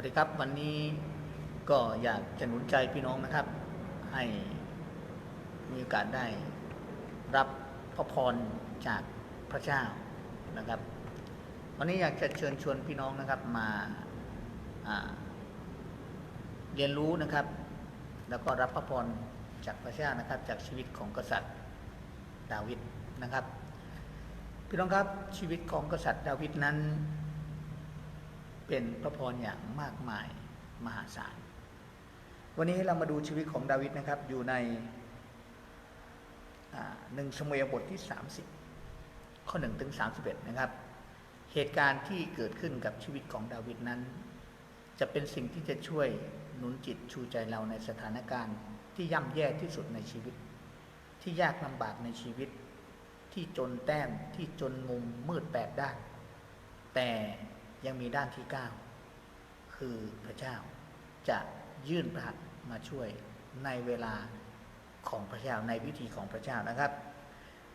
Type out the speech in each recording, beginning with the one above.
วัสดีครับวันนี้ก็อยากจะหนุนใจพี่น้องนะครับ ให้มีโอกาสได้รับพระพรจากพระเจ้านะครับ วันนี้อยากจะเชิญชวนพี่น้องนะครับมาาเรียนรู้นะครับ แล้วก็รับพระพรจากพระเจ้านะครับ จากชีวิตของกษัตริย์ดาวิดนะครับ พี่น้องครับชีวิตของกษัตริย์ดาวิดนั้น เป็นพระพรอย่างมากมายมหาศาล วันนี้เรามาดูชีวิตของดาวิดนะครับ อยู่ในหนึ่งสมัยบทที่ 30 ข้อ1ถึง31 นะครับ เหตุการณ์ที่เกิดขึ้นกับชีวิตของดาวิดนั้น จะเป็นสิ่งที่จะช่วยหนุนจิตชูใจเราในสถานการณ์ที่ย่ำแย่ที่สุดในชีวิต ที่ยากลำบากในชีวิต ที่จนแต้มที่จนมุมมืดแปดด้านแต่ ยังมีด้านที่ 9 คือพระเจ้า จะยื่นพระหัตถ์มาช่วยในเวลาของพระเจ้าในวิธีของพระเจ้านะครับ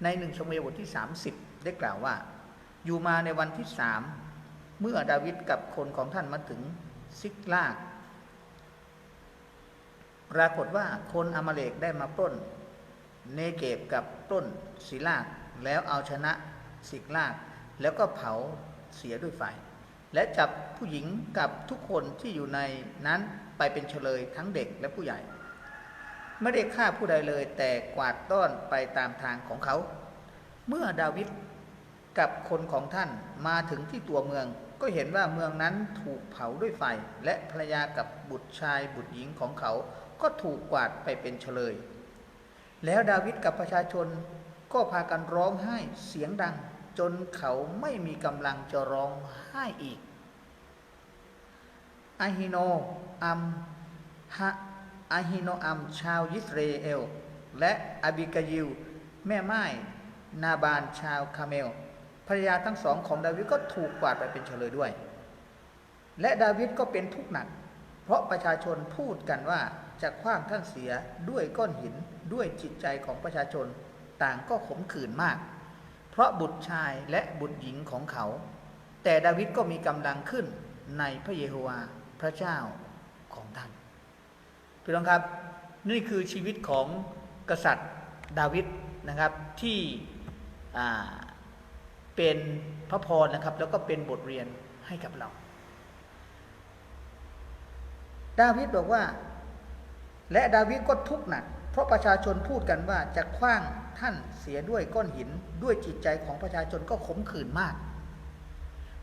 ในหนึ่งชมเวบทที่ 30 ได้กล่าวว่า อยู่มาในวันที่สามเมื่อดาวิดกับคนของท่านมาถึงซิกลากปรากฏว่าคนอมาเลกได้มาปล้น เนเกบกับปล้นศิลากแล้วเอาชนะสิกลากแล้วก็เผาเสียด้วยไฟ และจับผู้หญิงกับทุกคนที่อยู่ในนั้นไปเป็นเฉลยทั้งเด็กและผู้ใหญ่ ไม่ได้ฆ่าผู้ใดเลย แต่กวาดต้อนไปตามทางของเขา เมื่อดาวิดกับคนของท่านมาถึงที่ตัวเมือง ก็เห็นว่าเมืองนั้นถูกเผาด้วยไฟ และภรรยากับบุตรชายบุตรหญิงของเขา ก็ถูกกวาดไปเป็นเฉลย แล้วดาวิดกับประชาชนก็พากันร้องไห้เสียงดัง จนเขาไม่มีกำลังจะร้องไห้อีกอาฮิโนอัมฮะอาฮิโนอัมชาวยิสราเอล และอบิกายิลแม่ไม้นาบานชาวคาเมลภรรยาทั้งสองของดาวิดก็ถูกกวาดไปเป็นเฉลยด้วย และดาวิดก็เป็นทุกข์หนัก เพราะประชาชนพูดกันว่าจะคว้างท่านเสียด้วยก้อนหินด้วยจิตใจของประชาชนต่างก็ขมขื่นมาก เพราะบุตรชายและบุตรหญิงของเขา แต่ดาวิดก็มีกำลังขึ้นในพระเยโฮวาห์พระเจ้าของท่านพี่น้องครับ นี่คือชีวิตของกษัตริย์ดาวิดนะครับที่เป็นพระพรนะครับ แล้วก็เป็นบทเรียนให้กับเรา ดาวิดบอกว่า และดาวิดก็ทุกข์หนัก เพราะประชาชนพูดกันว่าจะคว้างท่านเสียด้วยก้อนหินด้วยจิตใจของประชาชนก็ขมขื่นมาก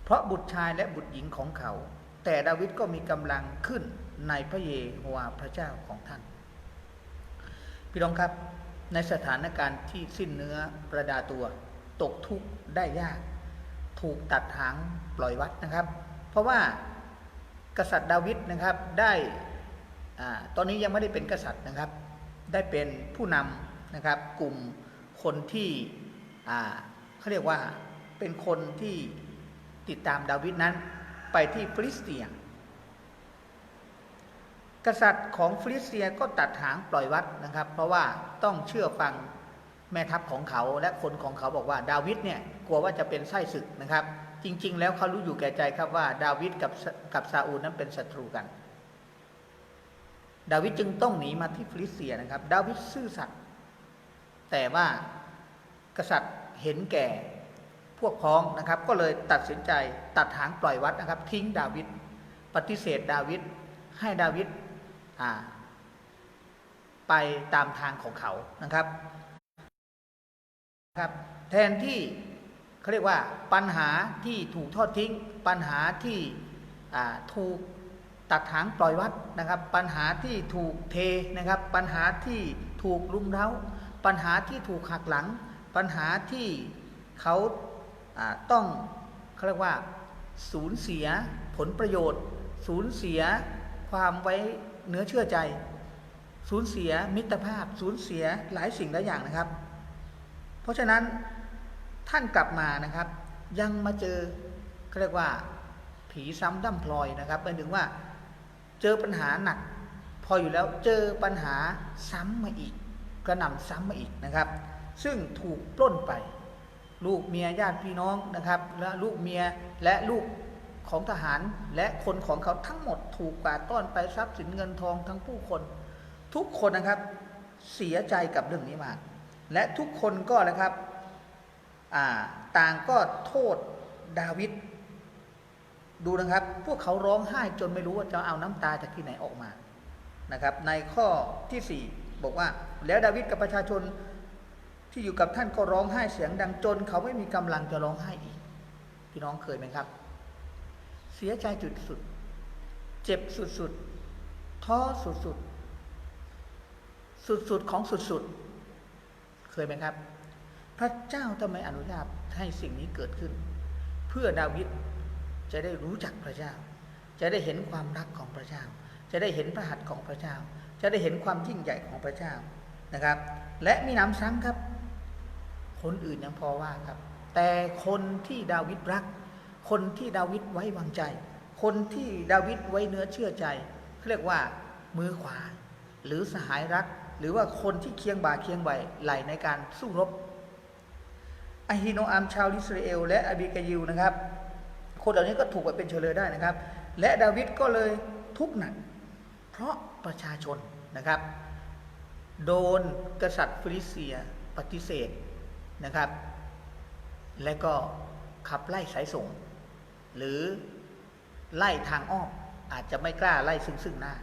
เพราะบุตรชายและบุตรหญิงของเขา แต่ดาวิดก็มีกำลังขึ้นในพระเยโฮวาห์พระเจ้าของท่าน พี่น้องครับในสถานการณ์ที่สิ้นเนื้อประดาตัว ตกทุกข์ได้ยาก ถูกตัดหางปล่อยวัดนะครับ เพราะว่ากษัตริย์ดาวิดนะครับได้อตอนนี้ยังไม่ได้เป็นกษัตริย์นะครับ ได้เป็นผู้นำนะครับ กลุ่มคนที่เขาเรียกว่าเป็นคนที่ติดตามดาวิดนั้นไปที่ฟิลิสเตีย กษัตริย์ของฟิลิสเตียก็ตัดหางปล่อยวัดนะครับ เพราะว่าต้องเชื่อฟังแม่ทัพของเขาและคนของเขาบอกว่าดาวิดเนี่ยกลัวว่าจะเป็นไส้ศึกนะครับ จริง ๆ แล้วเขารู้อยู่แก่ใจครับว่าดาวิดกับกับซาอูลนั้นเป็นศัตรูกัน ดาวิดจึงต้องหนีมาที่ฟิลิสเตียนะครับ ดาวิดซื่อสัตย์แต่ว่ากษัตริย์เห็นแก่พวกพ้องนะครับ ก็เลยตัดสินใจตัดหางปล่อยวัดนะครับ ทิ้งดาวิดปฏิเสธดาวิดให้ดาวิดไปตามทางของเขานะครับครับแทนที่เขาเรียกว่าปัญหาที่ถูกทอดทิ้ง ปัญหาที่ถูก ตัดหางปล่อยวัดนะครับ ปัญหาที่ถูกเทนะครับ ปัญหาที่ถูกลุมเร้า ปัญหาที่ถูกหักหลัง ปัญหาที่เขาต้องเขาเรียกว่าสูญเสียผลประโยชน์ สูญเสียความไว้เนื้อเชื่อใจ สูญเสียมิตรภาพ สูญเสียหลายสิ่งหลายอย่างนะครับ เพราะฉะนั้นท่านกลับมานะครับ ยังมาเจอเขาเรียกว่าผีซ้ำดั้มพลอยนะครับหมายถึงว่า เจอปัญหาหนัก พออยู่แล้วเจอปัญหาซ้ำมาอีก กระหน่ำซ้ำมาอีกนะครับ ซึ่งถูกปล้นไป ลูกเมียญาติพี่น้องนะครับและลูกเมียและลูกของทหารและคนของเขาทั้งหมดถูกกวาดต้อนไปทรัพย์สินเงินทองทั้งผู้คน ทุกคนนะครับเสียใจกับเรื่องนี้มาก และทุกคนก็นะครับต่างก็โทษดาวิด ดูนะครับ พวกเขาร้องไห้จนไม่รู้ว่าจะเอาน้ำตาจากที่ไหนออกมานะครับ ในข้อที่สี่บอกว่า แล้วดาวิดกับประชาชนที่อยู่กับท่านก็ร้องไห้เสียงดังจน เขาไม่มีกำลังจะร้องไห้อีก พี่น้องเคยไหมครับ เสียใจจุดสุด เจ็บสุดๆท้อสุดๆสุดๆของสุดๆเคยไหมครับ พระเจ้าทำไมอนุญาตให้สิ่งนี้เกิดขึ้น เพื่อดาวิด จะได้รู้จักพระเจ้า จะได้เห็นความรักของพระเจ้า จะได้เห็นพระหัตถ์ของพระเจ้า จะได้เห็นความยิ่งใหญ่ของพระเจ้านะครับ และมีน้ำซ้ำครับ คนอื่นยังพอว่าครับ แต่คนที่ดาวิดรัก คนที่ดาวิดไว้วางใจ คนที่ดาวิดไว้เนื้อเชื่อใจเขาเรียกว่ามือขวา หรือสหายรัก หรือว่าคนที่เคียงบ่าเคียงไหวไหลในการสู้รบอฮิโนอามชาวอิสราเอลและอบิกายิลนะครับ คนเหล่านี้ก็ถูกไปเป็นเฉลยได้นะครับ และดาวิดก็เลยทุกข์หนัก เพราะประชาชนนะครับ โดนกษัตริย์ฟิลิสเตียปฏิเสธนะครับ และก็ขับไล่สายส่ง หรือไล่ทางอ้อมอาจจะไม่กล้าไล่ซึ่งซึ่งหน้า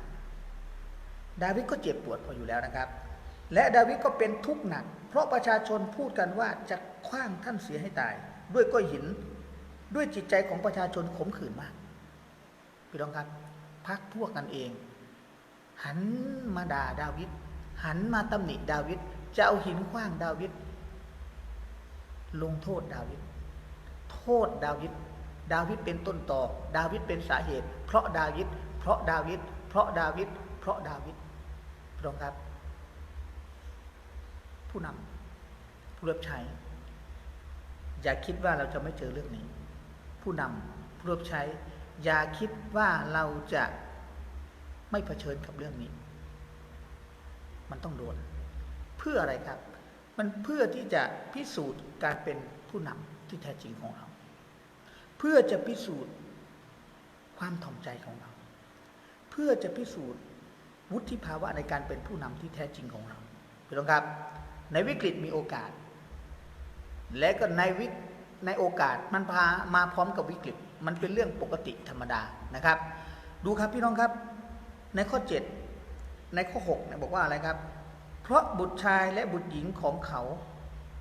ดาวิดก็เจ็บปวดพออยู่แล้วนะครับ และดาวิดก็เป็นทุกข์หนัก เพราะประชาชนพูดกันว่าจะคว้างท่านเสียให้ตาย ด้วยก้อนหิน ด้วยจิตใจของประชาชนขมขื่นมากพี่น้องครับพักพวกกันเอง หันมาด่าดาวิดหันมาตำหนิดาวิดจะเอาหินคว้างดาวิดลงโทษดาวิดโทษดาวิดดาวิดเป็นต้นต่อ ดาวิดเป็นสาเหตุ เพราะดาวิดเพราะดาวิดเพราะดาวิดเพราะดาวิดพี่น้องครับ ผู้นำผู้รับใช้อย่าคิดว่าเราจะไม่เจอเรื่องนี้ ผู้นำผู้รับใช้ อย่าคิดว่าเราจะไม่เผชิญกับเรื่องนี้ มันต้องโดน เพื่ออะไรครับ มันเพื่อที่จะพิสูจน์การเป็นผู้นำที่แท้จริงของเรา เพื่อจะพิสูจน์ความถ่อมใจของเรา เพื่อจะพิสูจน์วุฒิภาวะในการเป็นผู้นำที่แท้จริงของเราพี่น้องครับ ในวิกฤตมีโอกาส และก็ในวิ ในโอกาสมันพามาพร้อมกับวิกฤต มันเป็นเรื่องปกติธรรมดานะครับ ดูครับพี่น้องครับ ในข้อ 7 ในข้อ6เนี่ยบอกว่าอะไรครับ เพราะบุตรชายและบุตรหญิงของเขา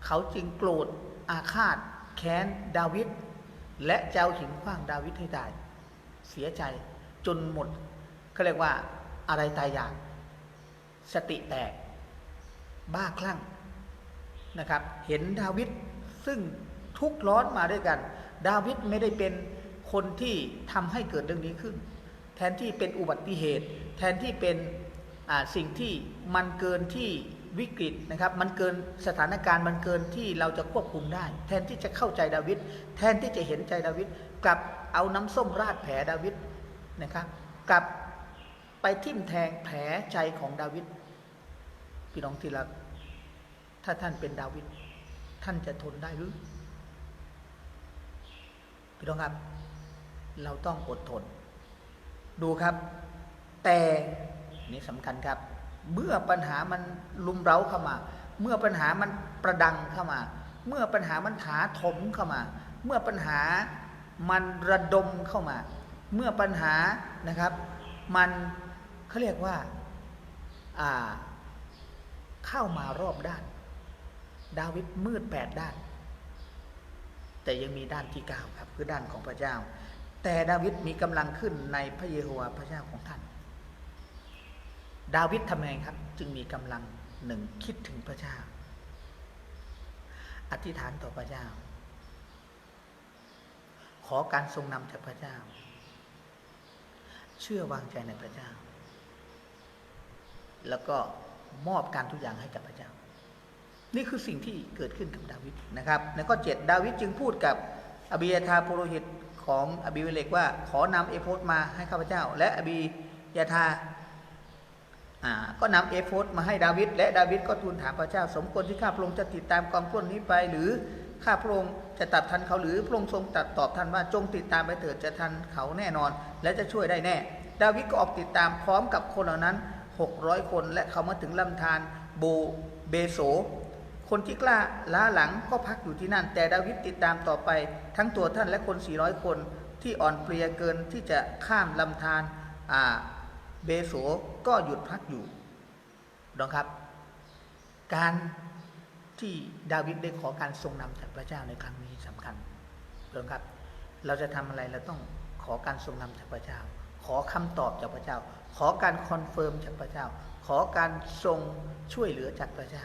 เขาจึงโกรธอาฆาต แค้น ดาวิดและเจ้าหินขว้างดาวิดให้ตาย เสียใจจนหมดเขาเรียกว่าอะไรตายอย่าง สติแตก บ้าคลั่งนะครับ เห็นดาวิดซึ่ง ทุกข์ร้อนมาด้วยกัน ดาวิดไม่ได้เป็นคนที่ทำให้เกิดเรื่องนี้ขึ้น แทนที่เป็นอุบัติเหตุ แทนที่เป็นสิ่งที่มันเกินที่วิกฤตนะครับ มันเกินสถานการณ์มันเกินที่เราจะควบคุมได้ แทนที่จะเข้าใจดาวิดแทนที่จะเห็นใจดาวิดกลับเอาน้ำส้มราดแผลดาวิดนะครับกลับไปทิ่มแทงแผลใจของดาวิดพี่น้องที่รักถ้าท่านเป็นดาวิดท่านจะทนได้หรือ พี่น้องครับ เราต้องอดทน ดูครับ แต่นี่สำคัญครับ เมื่อปัญหามันลุมเร้าเข้ามา เมื่อปัญหามันประดังเข้ามา เมื่อปัญหามันถาถมเข้ามา เมื่อปัญหามันระดมเข้ามา เมื่อปัญหานะครับ มันเขาเรียกว่าอ่าเข้ามารอบด้าน ดาวิดมืดแปดด้าน แต่ยังมีด้านที่เก้าครับคือด้านของพระเจ้า แต่ดาวิดมีกำลังขึ้นในพระเยโฮวาห์พระเจ้าของท่าน ดาวิดทำไงครับ จึงมีกำลังหนึ่งคิดถึงพระเจ้า อธิษฐานต่อพระเจ้า ขอการทรงนำจากพระเจ้า เชื่อวางใจในพระเจ้า แล้วก็มอบการทุกอย่างให้กับพระเจ้า นี่คือสิ่งที่เกิดขึ้นกับดาวิดนะครับในข้อ7ดาวิดจึงพูดกับอบียาธาโปโรหิตของอบิเวเลกว่าขอนำเอโฟดมาให้ข้าพเจ้า และอบียาธาก็นำเอโฟดมาให้ดาวิดและดาวิดก็ทูลถามพระเจ้า สมควรที่ข้าพระองค์จะติดตามกองพลนี้ไป หรือข้าพระองค์จะตัดทันเขาหรือพระองค์ทรงตัดตอบท่านว่าจงติดตามไปเถิดจะทันเขาแน่นอน และจะช่วยได้แน่ ดาวิดก็ออกติดตามพร้อมกับคนเหล่านั้น 600 คนและเขามาถึงลำธารโบเบโส คนที่กล้าล้าหลังก็พักอยู่ที่นั่น แต่ดาวิดติดตามต่อไป ทั้งตัวท่านและคน 400 คนที่อ่อนเพลียเกินที่จะข้ามลำธารเบโสก็หยุดพักอยู่นะครับ การที่ดาวิดได้ขอการทรงนำจากพระเจ้าในครั้งนี้สำคัญนะครับ เราจะทำอะไรเราต้องขอการทรงนำจากพระเจ้า ขอคำตอบจากพระเจ้า ขอการคอนเฟิร์มจากพระเจ้า ขอการทรงช่วยเหลือจากพระเจ้า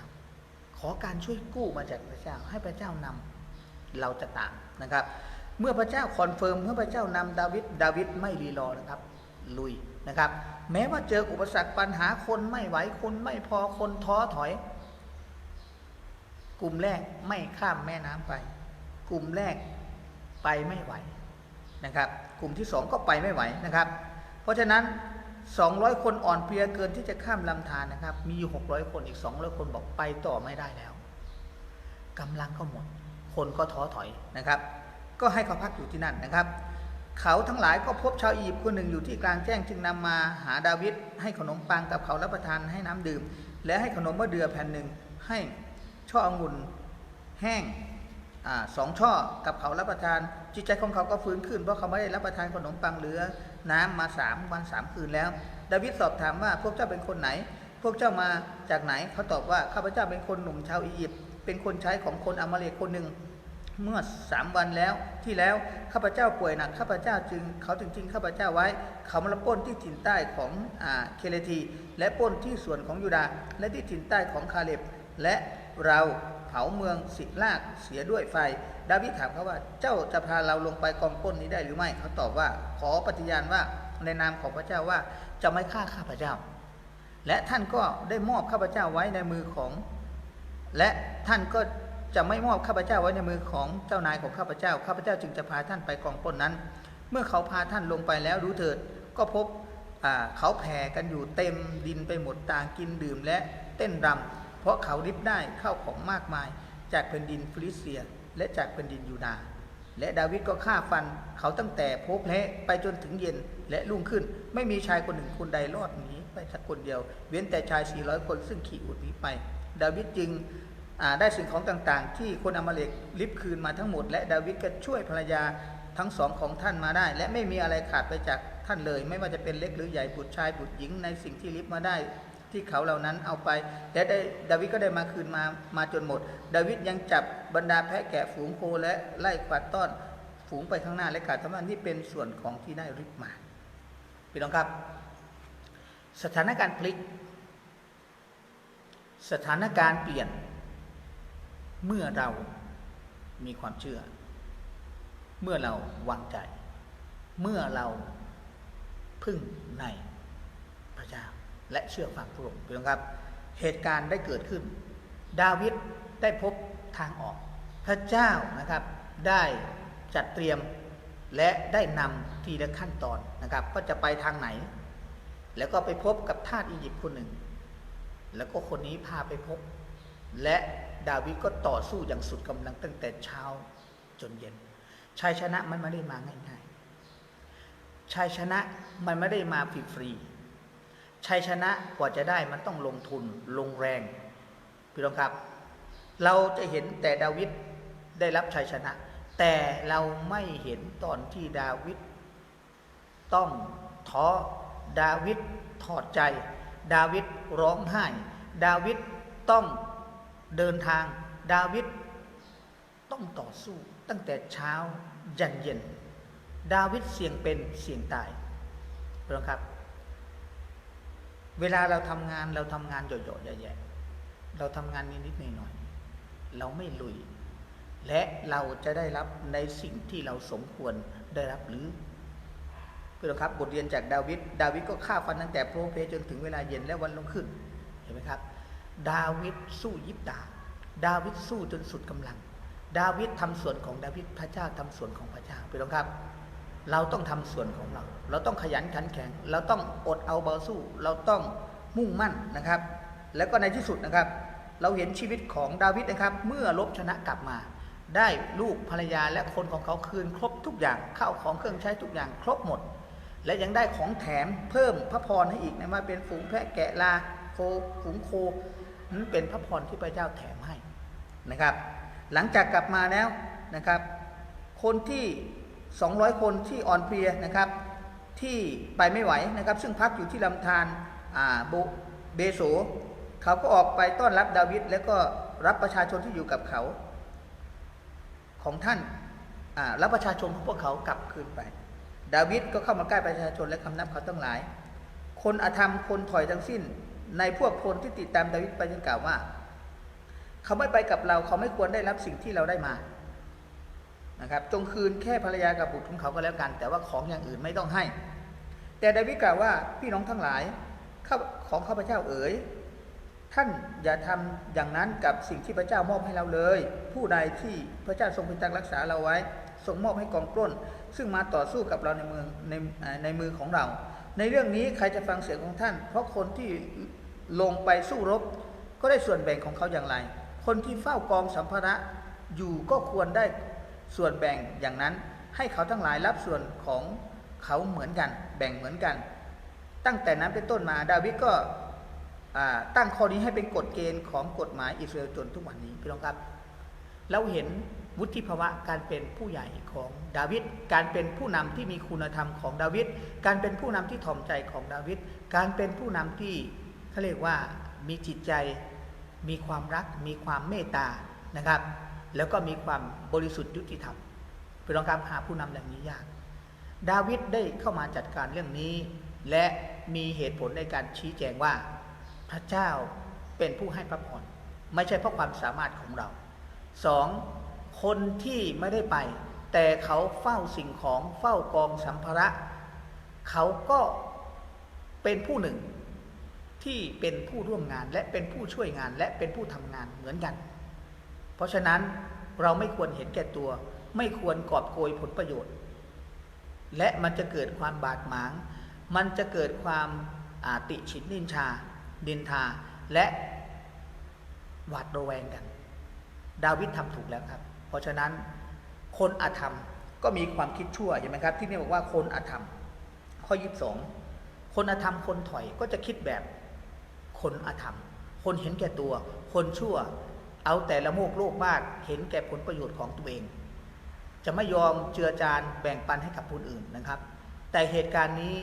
ขอการช่วยกู้มาจากพระเจ้า ให้พระเจ้านำเราจะตามนะครับ เมื่อพระเจ้าคอนเฟิร์มเมื่อพระเจ้านำดาวิดดาวิดไม่รีรอนะครับ ลุยนะครับ แม้ว่าเจออุปสรรคปัญหาคนไม่ไหวคนไม่พอคนท้อถอย กลุ่มแรกไม่ข้ามแม่น้ำไป กลุ่มแรกไปไม่ไหวนะครับ กลุ่มที่สองก็ไปไม่ไหวนะครับ เพราะฉะนั้น 200 คนอ่อนเพลียเกินที่จะข้ามลำธารนะครับ มีอยู่ 600 คนอีก 200 คนบอกไปต่อไม่ได้แล้วกำลังก็หมด คนก็ท้อถอยนะครับ ก็ให้เขาพักอยู่ที่นั่นนะครับ เขาทั้งหลายก็พบชาวอียิปต์คนหนึ่งอยู่ที่กลางแจ้งจึงนำมาหาดาวิดให้ขนมปังกับเขารับประทานให้น้ำดื่ม และให้ขนมมะเดื่อแผ่นหนึ่งให้ช่อองุ่นแห้ง สองช่อกับเขารับประทาน จิตใจของเขาก็ฟื้นขึ้นเพราะเขาไม่ได้รับประทานขนมปังเหลือ น้ำมาสามวันสามคืนแล้ว ดาวิดสอบถามว่าพวกเจ้าเป็นคนไหน พวกเจ้ามาจากไหนเขาตอบว่าข้าพเจ้าเป็นคนหนุ่มชาวอียิปต์เป็นคนใช้ของคนอามาเลกคนหนึ่งเมื่อสามวันแล้วที่แล้วข้าพเจ้าป่วยหนักข้าพเจ้าจึงเขาจึงทิ้งข้าพเจ้าไว้ เขามาละป้นที่ถิ่นใต้ของอเคเลที และป้นที่ส่วนของยูดาห์และที่ถิ่นใต้ของคาเลบและ เราเผาเมืองสิลากเสียด้วยไฟ ดาวิดถามเขาว่าเจ้าจะพาเราลงไปกองปล้นนี้ได้หรือไม่เขาตอบว่าขอปฏิญาณว่าในนามของพระเจ้าว่าจะไม่ฆ่าข้าพเจ้า และท่านก็ได้มอบข้าพเจ้าไว้ในมือของ และท่านก็จะไม่มอบข้าพเจ้าไว้ในมือของเจ้านายของข้าพเจ้า ข้าพเจ้าจึงจะพาท่านไปกองป้นนั้น เมื่อเขาพาท่านลงไปแล้วรู้เถิด ก็พบเขาแผ่กันอยู่เต็มดินไปหมดต่างกินดื่มและเต้นรำ เพราะเขาริบได้เข้าของมากมาย จากแผ่นดินฟิลิสเตียและจากแผ่นดินยูดาห์และดาวิดก็ฆ่าฟันเขาตั้งแต่โพเพลไปจนถึงเย็นและรุ่งขึ้น ไม่มีชายคนหนึ่งคนใดรอดหนีไปสักคนเดียว เว้นแต่ชาย 400 คนซึ่งขี่อุดหนีไป ดาวิดจึงได้สิ่งของต่างๆ ที่คนอามาเลกลิบคืนมาทั้งหมด และดาวิดก็ช่วยภรรยาทั้งสองของท่านมาได้ และไม่มีอะไรขาดไปจากท่านเลย ไม่ว่าจะเป็นเล็กหรือใหญ่บุตรชายบุตรหญิงในสิ่งที่ลิบมาได้ ที่เขาเหล่านั้นเอาไป และได้ดาวิดก็ได้มาคืนมามาจนหมด ดาวิดยังจับบรรดาแพะแกะฝูงโคและไล่กวาดต้อนฝูงไปข้างหน้าและกาดทำนั้นนี่เป็นส่วนของที่ได้ริบมาพี่น้องครับ สถานการณ์พลิก สถานการณ์เปลี่ยน เมื่อเรามีความเชื่อ เมื่อเราวางใจ เมื่อเราพึ่งใน และเชื่อฟังพระองค์พี่น้องครับ เหตุการณ์ได้เกิดขึ้น ดาวิดได้พบทางออก พระเจ้านะครับได้จัดเตรียมและได้นำทีละขั้นตอนนะครับ ก็จะไปทางไหน แล้วก็ไปพบกับทาสอียิปต์คนหนึ่ง แล้วก็คนนี้พาไปพบ และดาวิดก็ต่อสู้อย่างสุดกำลังตั้งแต่เช้าจนเย็นชัยชนะมันไม่ได้มาง่ายๆชัยชนะมันไม่ได้มาฟรีๆ ชัยชนะกว่าจะได้มันต้องลงทุนลงแรงพี่น้องครับ เราจะเห็นแต่ดาวิดได้รับชัยชนะ แต่เราไม่เห็นตอนที่ดาวิดต้องท้อดาวิดถอดใจ ดาวิดร้องไห้ ดาวิดต้องเดินทาง ดาวิดต้องต่อสู้ตั้งแต่เช้ายันเย็น ดาวิดเสี่ยงเป็นเสี่ยงตายนะครับ เวลาเราทำงานเราทำงานหย่อยๆแย่ๆเราทำงานนิดๆหน่อยๆเราไม่ลุย และเราจะได้รับในสิ่งที่เราสมควรได้รับหรือเพื่อนครับบทเรียนจากดาวิดดาวิดก็ฆ่าฟันตั้งแต่โพเพจนถึงเวลาเย็นและวันลงขึ้นเห็นไหมครับ ดาวิดสู้ยิบตาดาวิดสู้จนสุดกำลัง ดาวิดทำส่วนของดาวิดพระเจ้าทำส่วนของพระเจ้าพี่น้องครับ เราต้องทำส่วนของเรา เราต้องขยันขันแข็ง เราต้องอดเอาเบาสู้ เราต้องมุ่งมั่นนะครับ แล้วก็ในที่สุดนะครับ เราเห็นชีวิตของดาวิดนะครับ เมื่อลบชนะกลับมา ได้ลูกภรรยาและคนของเขาคืนครบทุกอย่างข้าวของเครื่องใช้ทุกอย่างครบหมด และยังได้ของแถมเพิ่มพระพรให้อีกนะว่าเป็นฝูงแพะแกะลาโคฝูงโคนั้นเป็นพระพรที่พระเจ้าแถมให้นะครับ หลังจากกลับมาแล้วนะครับ คนที่ 200 คนที่อ่อนเพลียนะครับ ที่ไปไม่ไหวนะครับ ซึ่งพักอยู่ที่ลำธารบเบโสเขาก็ออกไปต้อนรับดาวิดแล้วก็รับประชาชนที่อยู่กับเขาของท่านรับประชาชนของพวกเขากลับคืนไป ดาวิดก็เข้ามาใกล้ประชาชนและคำนับเขาทั้งหลาย คนอธรรมคนถอยทั้งสิ้น ในพวกคนที่ติดตามดาวิดไปยังกล่าวว่า เขาไม่ไปกับเราเขาไม่ควรได้รับสิ่งที่เราได้มา นะครับจงคืนแค่ภรรยากับบุตรของเขาก็แล้วกัน แต่ว่าของอย่างอื่นไม่ต้องให้ แต่ดาวิดกล่าวว่าพี่น้องทั้งหลายข้าของข้าพเจ้าเอ๋ยท่านอย่าทำอย่างนั้นกับสิ่งที่พระเจ้ามอบให้เราเลย ผู้ใดที่พระเจ้าทรงเป็นตักรักษาเราไว้ทรงมอบให้กองปล้น ซึ่งมาต่อสู้กับเราในเมืองในในมือของเรา ในเรื่องนี้ใครจะฟังเสียงของท่าน เพราะคนที่ลงไปสู้รบ ก็ได้ส่วนแบ่งของเขาอย่างไร คนที่เฝ้ากองสัมภาระอยู่ก็ควรได้ ส่วนแบ่งอย่างนั้นให้เขาทั้งหลายรับส่วนของเขาเหมือนกัน แบ่งเหมือนกัน ตั้งแต่นั้นเป็นต้นมาดาวิดก็ตั้งข้อนี้ให้เป็นกฎเกณฑ์ของกฎหมายอิสราเอลจนทุกวันนี้พี่น้องครับ เราเห็นวุฒิภาวะการเป็นผู้ใหญ่ของดาวิด การเป็นผู้นำที่มีคุณธรรมของดาวิด การเป็นผู้นำที่ถ่อมใจของดาวิด การเป็นผู้นำที่เขาเรียกว่ามีจิตใจ มีความรัก มีความเมตตานะครับ แล้วก็มีความบริสุทธิ์ยุติธรรมพี่น้องครับหาผู้นำอย่างนี้ยาก ดาวิดได้เข้ามาจัดการเรื่องนี้ และมีเหตุผลในการชี้แจงว่า พระเจ้าเป็นผู้ให้พระพรไม่ใช่เพราะความสามารถของเราสองคนที่ไม่ได้ไป แต่เขาเฝ้าสิ่งของเฝ้ากองสัมภาระ เขาก็เป็นผู้หนึ่งที่เป็นผู้ร่วมงานและเป็นผู้ช่วยงานและเป็นผู้ทำงานเหมือนกัน เพราะฉะนั้น เราไม่ควรเห็นแก่ตัว ไม่ควรกอบโกยผลประโยชน์ และมันจะเกิดความบาดหมาง มันจะเกิดความอาติฉินนินชา ดินทา และหวาดระแวงกัน ดาวิดทำถูกแล้วครับ เพราะฉะนั้นคนอาธรรมก็มีความคิดชั่วเห็นไหมครับ ที่นี่บอกว่าคนอาธรรม ข้อยีิบสองคนอาธรรมคนถอยก็จะคิดแบบคนอาธรรม คนเห็นแก่ตัว คนชั่ว เอาแต่ละโมกโลกมากเห็นแก่ผลประโยชน์ของตัวเอง จะไม่ยอมเจือจานแบ่งปันให้กับคนอื่นนะครับ แต่เหตุการณ์นี้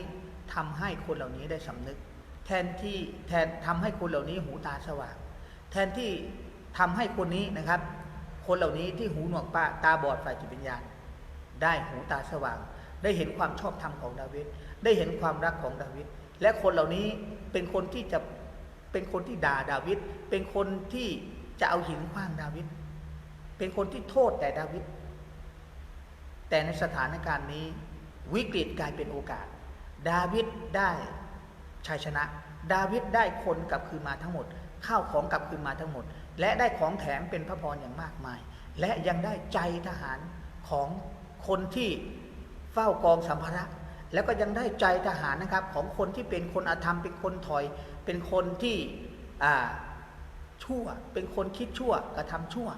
ทำให้คนเหล่านี้ได้สำนึก แทนที่แทนทำให้คนเหล่านี้หูตาสว่าง แทนที่ทำให้คนนี้นะครับ คนเหล่านี้ที่หูหนวกปาตาบอดฝ่ายจิตวิญญาณ ได้หูตาสว่าง ได้เห็นความชอบธรรมของดาวิดได้เห็นความรักของดาวิดและคนเหล่านี้เป็นคนที่จะเป็นคนที่ด่าดาวิดเป็นคนที่ จะเอาหินขว้างดาวิดเป็นคนที่โทษแต่ดาวิดแต่ในสถานการณ์นี้วิกฤตกลายเป็นโอกาส ดาวิดได้ชัยชนะ ดาวิดได้คนกลับคืนมาทั้งหมด ข้าวของกลับคืนมาทั้งหมด และได้ของแถมเป็นพระพรอย่างมากมาย และยังได้ใจทหารของคนที่เฝ้ากองสัมภาระแล้วก็ยังได้ใจทหารนะครับของคนที่เป็นคนอาธรรมเป็นคนถอย เป็นคนที่อ่า ชั่ว เป็นคนคิดชั่วกระทำชั่ว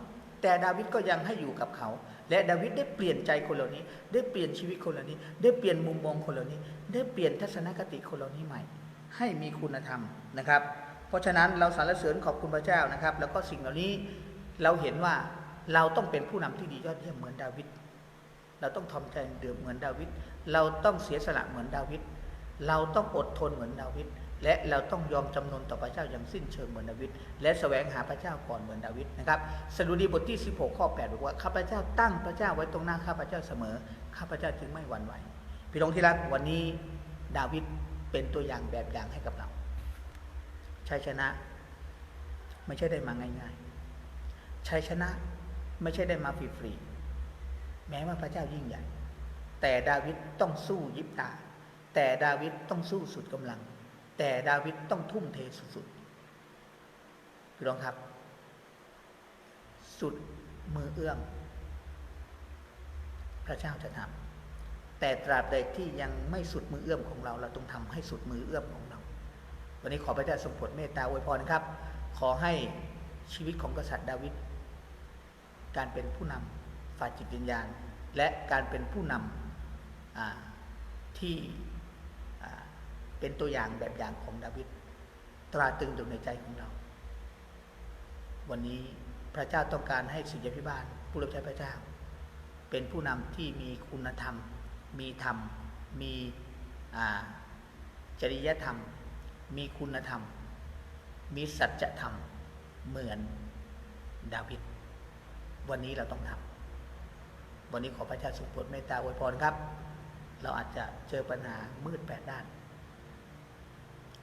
แต่ดาวิดก็ยังให้อยู่กับเขา และดาวิดได้เปลี่ยนใจคนเหล่านี้ ได้เปลี่ยนชีวิตคนเหล่านี้ ได้เปลี่ยนมุมมองคนเหล่านี้ ได้เปลี่ยนทัศนคติคนเหล่านี้ใหม่ ให้มีคุณธรรมนะครับ เพราะฉะนั้นเราสรรเสริญขอบคุณพระเจ้านะครับ แล้วก็สิ่งเหล่านี้เราเห็นว่าเราต้องเป็นผู้นำที่ดียอดเยี่ยมเหมือนดาวิดเราต้องทอมใจเดือเหมือนดาวิดเราต้องเสียสละเหมือนดาวิดเราต้องอดทนเหมือนดาวิด และเราต้องยอมจำนนต่อพระเจ้าอย่างสิ้นเชิงเหมือนดาวิดและแสวงหาพระเจ้าก่อนเหมือนดาวิดนะครับสดุดีบทที่ 16 ข้อ 8 บอกว่าข้าพเจ้าตั้งพระเจ้าไว้ตรงหน้าข้าพเจ้าเสมอ ข้าพเจ้าจึงไม่หวั่นไหวพี่น้องที่รักวันนี้ดาวิดเป็นตัวอย่างแบบอย่างให้กับเราชัยชนะ ไม่ใช่ได้มาง่ายๆชัยชนะไม่ใช่ได้มาฟรีๆแม้ว่าพระเจ้ายิ่งใหญ่ แต่ดาวิดต้องสู้ยิบตา แต่ดาวิดต้องสู้สุดกำลัง แต่ดาวิดต้องทุ่มเทสุดๆพี่น้องครับ สุดมือเอื้อมพระเจ้าจะทำแต่ตราบใดที่ยังไม่สุดมือเอื้อมของเรา เราต้องทำให้สุดมือเอื้อมของเรา วันนี้ขอพระเจ้าทรงโปรดเมตตาอวยพรนะครับ ขอให้ชีวิตของกษัตริย์ดาวิดการเป็นผู้นำฝ่ายจิตวิญญาณ และการเป็นผู้นำที่ เป็นตัวอย่างแบบอย่างของดาวิดตราตรึงอยู่ในใจของเรา วันนี้พระเจ้าต้องการให้ศิษยาพิบาลผู้รับใช้พระเจ้า เป็นผู้นำที่มีคุณธรรม มีธรรม มีจริยธรรม มีคุณธรรม มีสัจธรรมเหมือนดาวิดวันนี้เราต้องทำวันนี้ขอพระเจ้าทรงโปรดเมตตาอวยพรครับ เราอาจจะเจอปัญหามืดแปดด้าน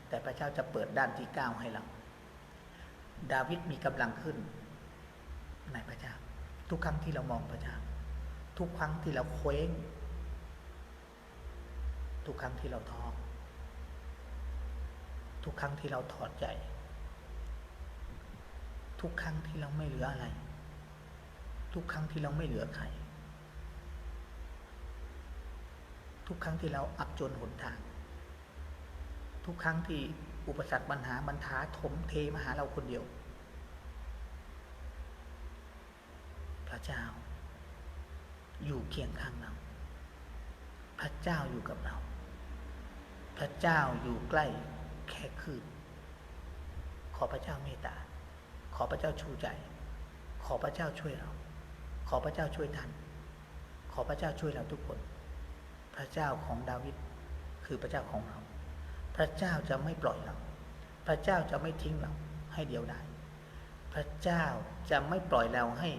แต่พระเจ้าจะเปิดด้านที่เก้าให้เรา ดาวิดมีกำลังขึ้นในพระเจ้า ทุกครั้งที่เรามองพระเจ้า ทุกครั้งที่เราเคว้ง ทุกครั้งที่เราท้อทุกครั้งที่เราถอดใจ ทุกครั้งที่เราไม่เหลืออะไร ทุกครั้งที่เราไม่เหลือใครทุกครั้งที่เราอับจนหนทาง ทุกครั้งที่อุปสรรคปัญหาบันทาถมเทมาหาเราคนเดียว พระเจ้า อยู่เคียงข้างเรา พระเจ้าอยู่กับเรา พระเจ้าอยู่ใกล้แค่คืบขอพระเจ้าเมตตา ขอพระเจ้าชูใจ ขอพระเจ้าช่วยเรา ขอพระเจ้าช่วยท่าน ขอพระเจ้าช่วยเราทุกคน พระเจ้าของดาวิดคือพระเจ้าของเรา พระเจ้าจะไม่ปล่อยเรา พระเจ้าจะไม่ทิ้งเราให้เดียวดาย พระเจ้าจะไม่ปล่อยเราให้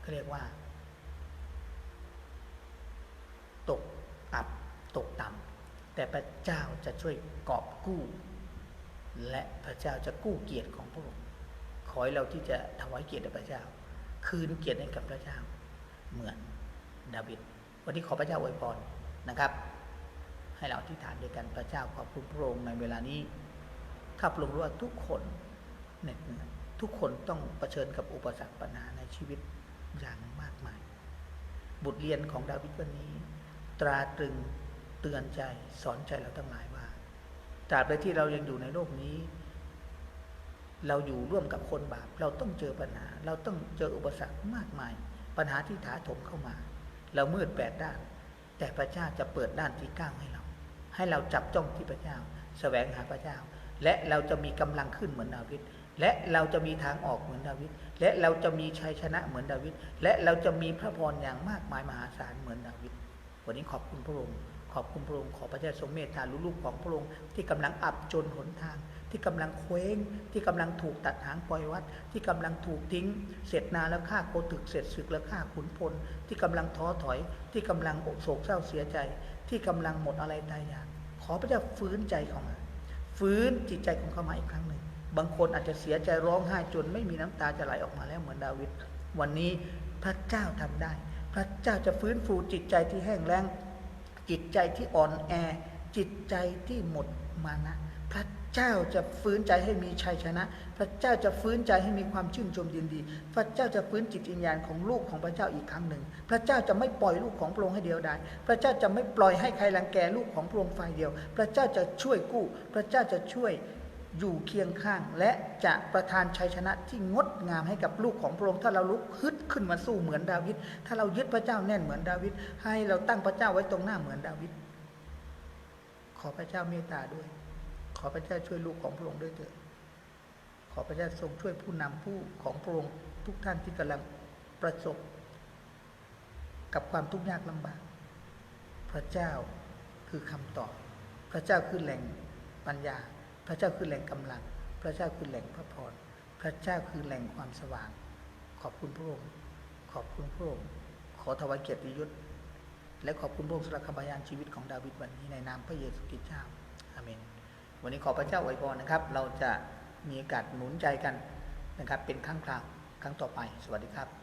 เขาเรียกว่า ตกอับตกต่ำแต่พระเจ้าจะช่วยกอบกู้ และพระเจ้าจะกู้เกียรติของพระองค์ขอให้เราที่จะถวายเกียรติแด่พระเจ้า คืนเกียรติให้กับพระเจ้า เหมือนดาวิดวันนี้ขอพระเจ้าอวยพรนะครับ ให้เราอธิษฐานด้วยกันพระเจ้าขอบคุณพระองค์ในเวลานี้ข้าพระองค์รู้ว่าทุกคนเน็ดเหนื่ยทุกคนต้องเผชิญกับอุปสรรคปัญหาในชีวิตอย่างมากมาย บทเรียนของดาวิดวันนี้ ตราตรึงเตือนใจสอนใจเราทั้งหลายว่าตราบใดที่เรายังอยู่ในโลกนี้ เราอยู่ร่วมกับคนบาป เราต้องเจอปัญหา เราต้องเจออุปสรรคมากมาย ปัญหาที่ถาโถมเข้ามา เรามืดแปดด้าน แต่พระเจ้าจะเปิดด้านที่เก้าให้เรา ให้เราจับจ้องที่พระเจ้าแสวงหาพระเจ้า และเราจะมีกำลังขึ้นเหมือนดาวิดและเราจะมีทางออกเหมือนดาวิดและเราจะมีชัยชนะเหมือนดาวิดและเราจะมีพระพรอย่างมากมายมหาศาลเหมือนดาวิดวันนี้ขอบคุณพระองค์ขอบคุณพระองค์ขอพระเจ้าทรงเมตตาลูกๆของพระองค์ที่กำลังอับจนหนทาง ที่กำลังเคว้ง ที่กำลังถูกตัดหางปล่อยวัด ที่กำลังถูกทิ้ง เสร็จนาแล้วฆ่าโคตึกเสร็จศึกแล้วฆ่าขุนพล ที่กำลังท้อถอย ที่กำลังโศกเศร้าเสียใจ ที่กำลังหมดอะไรตายอยากขอพระเจ้าฟื้นใจเขามาฟื้นจิตใจของเขามาอีกครั้งหนึ่งบางคนอาจจะเสียใจร้องไห้จนไม่มีน้ำตาจะไหลออกมาแล้วเหมือนดาวิดวันนี้พระเจ้าทำได้ พระเจ้าจะฟื้นฟูจิตใจที่แห้งแล้งจิตใจที่อ่อนแอ จิตใจที่หมดมานะ พระ เจ้าจะฟื้นใจให้มีชัยชนะ พระเจ้าจะฟื้นใจให้มีความชื่นชมยินดี พระเจ้าจะฟื้นจิตวิญญาณของลูกของพระเจ้าอีกครั้งหนึ่ง พระเจ้าจะไม่ปล่อยลูกของพระองค์ให้เดียวดาย พระเจ้าจะไม่ปล่อยให้ใครรังแกลูกของพระองค์ฝ่ายเดียว พระเจ้าจะช่วยกู้ พระเจ้าจะช่วยอยู่เคียงข้าง และจะประทานชัยชนะที่งดงามให้กับลูกของพระองค์ถ้าเราลุกฮึดขึ้นมาสู้เหมือนดาวิด ถ้าเรายึดพระเจ้าแน่นเหมือนดาวิด ให้เราตั้งพระเจ้าไว้ตรงหน้าเหมือนดาวิด ขอพระเจ้าเมตตาด้วย ขอพระเจ้าช่วยลูกของพระองค์ด้วยเถิดขอพระเจ้าทรงช่วยผู้นำผู้ของพระองค์ทุกท่านที่กำลังประสบ กับความทุกข์ยากลำบาก พระเจ้าคือคำตอบ พระเจ้าคือแหล่งปัญญา พระเจ้าคือแหล่งกำลัง พระเจ้าคือแหล่งพระพร พระเจ้าคือแหล่งความสว่าง ขอบคุณพระองค์ ขอบคุณพระองค์ ขอถวายเกียรติยศ และขอบคุณพระองค์สำหรับคำพยานชีวิตของดาวิดวันนี้ในนามพระเยซูคริสต์เจ้า วันนี้ขอพระเจ้าอวยพรนะครับ เราจะมีโอกาสหนุนใจกันนะครับ เป็นครั้งคราวครั้งต่อไป สวัสดีครับ